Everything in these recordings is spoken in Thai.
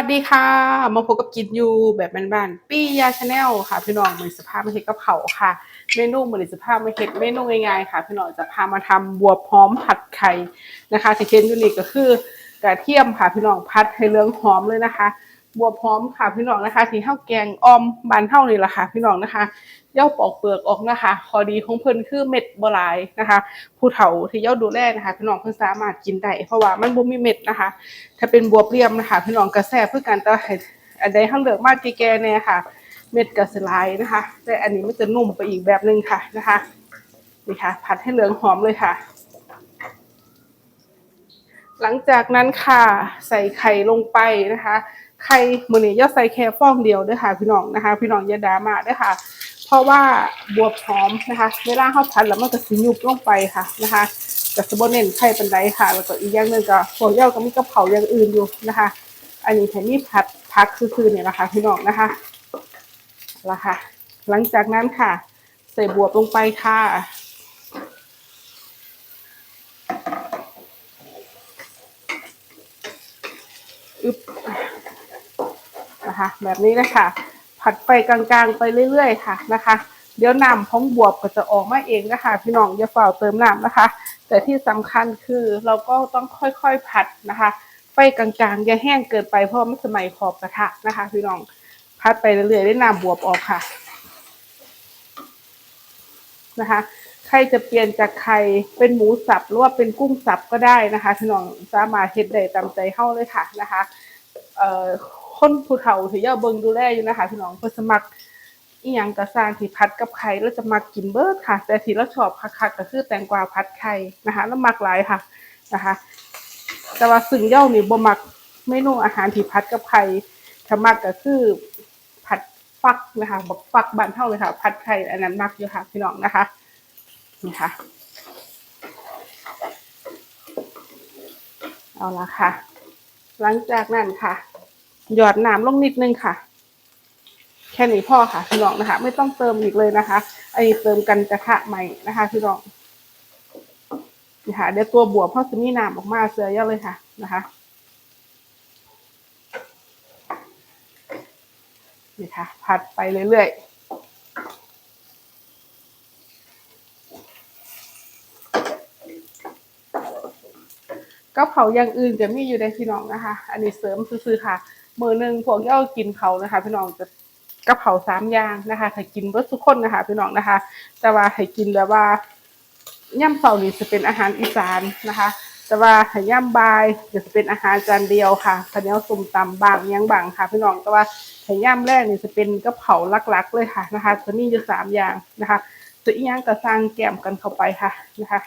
วัสดีค่ะ มาพบกับกินยูแบบบ้านๆปี้ยาชาแนลค่ะ พี่น้องมือสภาพไม่เห็ดกระเพราค่ะ เมนูมือสภาพไม่เห็ดเมนูง่ายๆค่ะ พี่น้องจะพามาทำบัวพร้อมผัดไข่นะคะที่เช่นยูนิคก็คือกระเทียมค่ะ พี่น้องพัดให้เหลืองหอมเลยนะคะ บัวพร้อมค่ะพี่น้องนะคะที่ข้าวแกงออมบานเท่านี่แหละค่ะพี่น้องนะคะย่าปอกเปลือกออกนะคะข้อดีของเพิ่นคือเม็ดบหลายนะคะ ผู้เฒ่าที่ย่าดูแลนะคะพี่น้องเพิ่นสามารถกินได้เพราะว่ามันบ่มีเม็ดนะคะ ถ้าเป็นบัวเปรี้ยมนะคะพี่น้องกระแซ่เพื่อการต่ให้อันใดข้างเหลือกมากแก่ๆเนี่ยค่ะ เม็ดกระสลายนะคะ แต่อันนี้มันจะนุ่มไปอีกแบบนึงค่ะนะคะนี่ค่ะผัดให้เหลืองหอมเลยค่ะ หลังจากนั้นค่ะใส่ไข่ลงไปนะคะไข่มือนี้ย่าใส่แค่ฟองเดียวด้วยค่ะ พี่น้องนะคะ พี่น้องอย่าดราม่าด้วยค่ะ เพราะว่าบวบหอมนะคะเวลาเข้าผัดแล้วมันจะสิยุบลงไปค่ะนะคะจะสมบูรณ์เน้นไข่เป็นไรค่ะแล้วก็อีกอย่างหนึ่งก็พวเย้าก็มีกระเพราอย่างอื่นอยู่นะคะ อันนี้ให้มีผัดพักซื่อๆเนี่ยนะคะพี่น้องนะคะละค่ะ หลังจากนั้นค่ะ ใส่บวบลงไปค่ะ อึบนะคะ แบบนี้นะคะผัดไปกลางๆ ไปเรื่อยๆ ค่ะนะคะ เดี๋ยวน้ำของบวบก็จะออกมาเองนะคะพี่น้องอย่าเฝ้าเติมน้ำนะคะ แต่ที่สำคัญคือเราก็ต้องค่อยๆผัดนะคะไฟกลางๆอย่าแห้งเกินไปเพราะมันสมัยขอบกระทะนะคะ พี่น้องพัดไปเรื่อยๆได้น้ำบวบออกค่ะนะคะ ใครจะเปลี่ยนจากไข่เป็นหมูสับหรือว่าเป็นกุ้งสับก็ได้นะคะพี่น้องสามารถเฮ็ดได้ตามใจเข้าเลยค่ะนะคะเอ่อคนผู้เฒ่าที่ย่าเบิ่งดูแลอยู่นะคะพี่น้องเพิ่นสมัครอีหยังกระสร้างที่พัดกับไข่แล้วจะมักกินเบิดค่ะ แต่ที่เราชอบคักๆก็คือแตงกวาพัดไข่นะคะแล้วมักหลายค่ะนะคะ แต่ว่าซึ่งย่านี่บ่มักเมนูอาหารที่พัดกับไข่ถ้ามักก็คือผัดฟักนะคะบักฟักบ้านเฮาเลยค่ะ ผัดไข่อันนั้นมักอยู่ค่ะพี่น้องนะคะ นี่ค่ะ เอาละค่ะ หลังจากนั้นค่ะ หยอดน้ำลงนิดนึงค่ะ แค่นี้พ่อค่ะพี่น้องนะคะ ไม่ต้องเติมอีกเลยนะคะอันนี้เติมกันกระทะใหม่นะคะพี่น้องนี่ค่ะเดี๋ยวตัวบวบพ่อจะมีน้ำออกมาเสือเยอะเลยค่ะนะคะนี่ค่ะ ผัดไปเรื่อยๆ ก็เผาอย่างอื่นจะมีอยู่ในพี่น้องนะคะ อันนี้เสริมซื้อๆค่ะ มือหนึ่งพวกเย้ากินเขานะคะ พี่น้องจะกะเพราสามอย่างนะคะให้กินเบิดทุกคนนะคะ พี่น้องนะคะ แต่ว่าให้กินแบบว่าย่ำเสาร์นี่จะเป็นอาหารอีสานนะคะ แต่ว่าให้ย่ำบายจะเป็นอาหารจานเดียวค่ะข้าวเหนียวส้มตำบางยังบางค่ะ พี่น้องแต่ว่าให้ย่ำแรกนี่จะเป็นกะเพราลักๆเลยค่ะนะคะจะมีอยู่สามอย่างนะคะจะอีหยังก็สร้างแกมกันเข้าไปค่ะนะคะ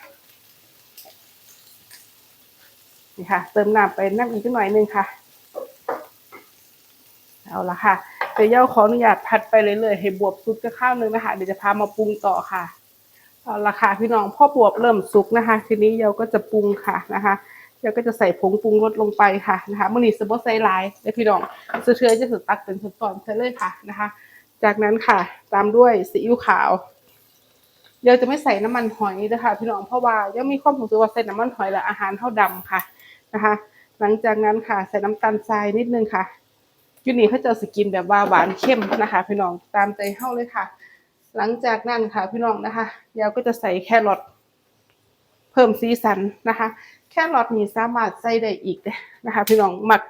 นี่ค่ะ เติมน้ำไปน้ำอีกหน่อยนึงค่ะ เอาละค่ะเดี๋ยวเย้าขออนุญาตพัดไปเรื่อยๆให้บวบสุกจะข้าวนึงนะคะเดี๋ยวจะพามาปรุงต่อค่ะเอาละค่ะพี่น้องพ่อบวบเริ่มสุกนะคะ ทีนี้เย้าก็จะปรุงค่ะนะคะเย้าก็จะใส่ผงปรุงรสลงไปค่ะนะคะมื่อนี้สบอใส่หลายเดี๋ยพี่น้องเชื่อจะสุดตักเป็นตอนๆใส่เลยค่ะนะคะ จากนั้นค่ะ ตามด้วยซีอิ๊วขาวเย้าจะไม่ใส่น้ำมันหอยนะคะพี่น้องเพราะว่าย้ามีความรู้สึกว่าใส่น้ำมันหอยแล้วอาหารเท่าดำค่ะ นะคะ หลังจากนั้นค่ะใส่น้ำตาลทรายนิดนึงค่ะยูนี่เขาจะสกินแบบว่าหวานเข้มนะคะ พี่น้องตามใจเข้าเลยค่ะ หลังจากนั้นค่ะพี่น้องนะคะยาวก็จะใส่แครอทเพิ่มสีสันนะคะ แครอทนี่สามารถใส่ได้อีกนะคะ พี่น้องหมัก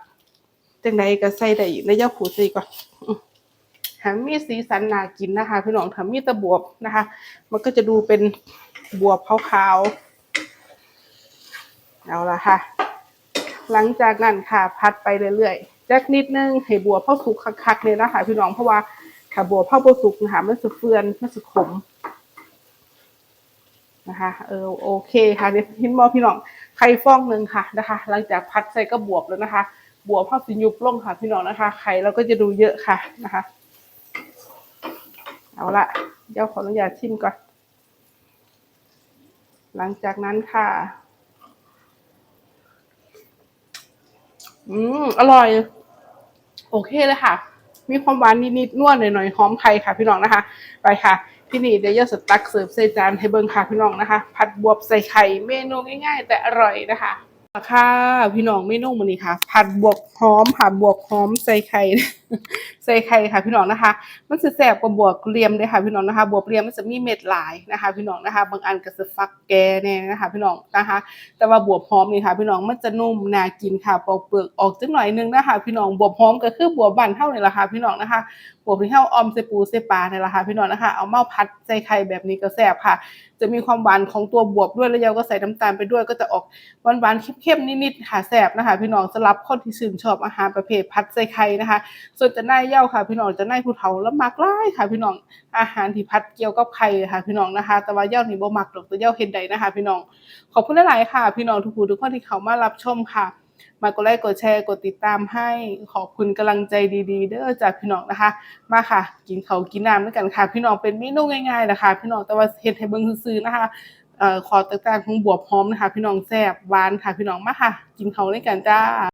จังใดก็ใส่ได้อีกแล้วยาขูดสีก่อนอืมถ้ามีสีสันน่ากินนะคะ พี่น้องถ้ามีตะบวบนะคะ มันก็จะดูเป็นบวบขาวๆเอาละค่ะ หลังจากนั้นค่ะพัดไปเรื่อยๆจักนิดนึงให้บัวเข้าสุกคักๆเลยนะคะพี่น้องเพราะว่าถ้าบัวเข้าบ่สุกนะคะมันจะเฟือนมันจะขมนะคะ เออโอเคค่ะเดี๋ยวพินบอพี่น้องไข่ฟองหนึ่งค่ะนะคะ หลังจากพัดใส่ก็บวบแล้วนะคะบวบเข้าสิยุบลงค่ะ พี่น้องนะคะไข่เราก็จะดูเยอะค่ะนะคะ เอาละเดี๋ยวขออนุญาตชิมก่อนหลังจากนั้นค่ะ อืมอร่อย โอเคเลยค่ะ มีความหวานนิดๆนวดหน่อยๆหอมไข่ค่ะพี่น้องนะคะ ไปค่ะที่นี่เดี๋ยวจะสตักเสิร์ฟใส่จานให้เบิ้งค่ะพี่น้องนะคะ ผัดบวบใส่ไข่เมนูง่าย ๆ แต่อร่อยนะคะค่ะพี่น้องเมนูมันนี้ค่ะ ผัดบวบหอมค่ะบวบหอมใส่ไข่ ใส่ไข่ค่ะพี่น้องนะคะ มันสิแซ่บกว่าบวกเหลี่ยมเด้อค่ะพี่น้องนะคะบวกเหลี่ยมมันจะมีเม็ดหลายนะคะ พี่น้องนะคะ บางอันก็สิฟักแก่แน่นะคะ พี่น้องนะคะ แต่ว่าบวบหอมนี่ค่ะ พี่น้องมันจะนุ่มน่ากินค่ะปอกเปลือกออกจักหน่อยนึงนะคะ พี่น้องบวบหอมก็คือบวบบ้านเฮานี่แหละค่ะพี่น้องนะคะบวบที่เฮาออมใส่ปูใส่ปลานี่แหละค่ะพี่น้องนะคะ เอาเมาผัดใส่ไข่แบบนี้ก็แซ่บค่ะ จะมีความหวานของตัวบวบด้วยแล้วเราก็ใส่น้ำตาลไปด้วยก็จะออกหวานๆเข้มๆนิดๆค่ะแซ่บนะคะ พี่น้องสำหรับคนที่ชื่นชอบอาหารประเภทผัดใส่ไข่นะคะส่วนจะน่ายเย้าค่ะ พี่น้องจะน่ายผู้เฒ่าแล้วมักหลายค่ะ พี่น้องอาหารที่ผัดเกี่ยวกับไข่ค่ะ พี่น้องนะคะ แต่ว่าเย้านี่บ่มักดอกแต่เย้าเฮ็ดได้นะคะ พี่น้องขอบคุณหลายๆค่ะ พี่น้องทุกผู้ทุกคนที่เข้ามารับชมค่ะ มากดไลค์กดแชร์กดติดตามให้ขอบคุณกำลังใจดี ๆ เด้อจากพี่น้องนะคะ มาค่ะ กินเขากินน้ำด้วยกันค่ะ พี่น้องเป็นเมนูง่ายๆนะคะ พี่น้องแต่ว่าเฮ็ดให้เบิ่งซื่อๆนะคะเอ่อขอแตกางของบวบหอมนะคะ พี่น้องแซ่บหวานค่ะ พี่น้องมาค่ะ กินเขาด้วยกันจ้า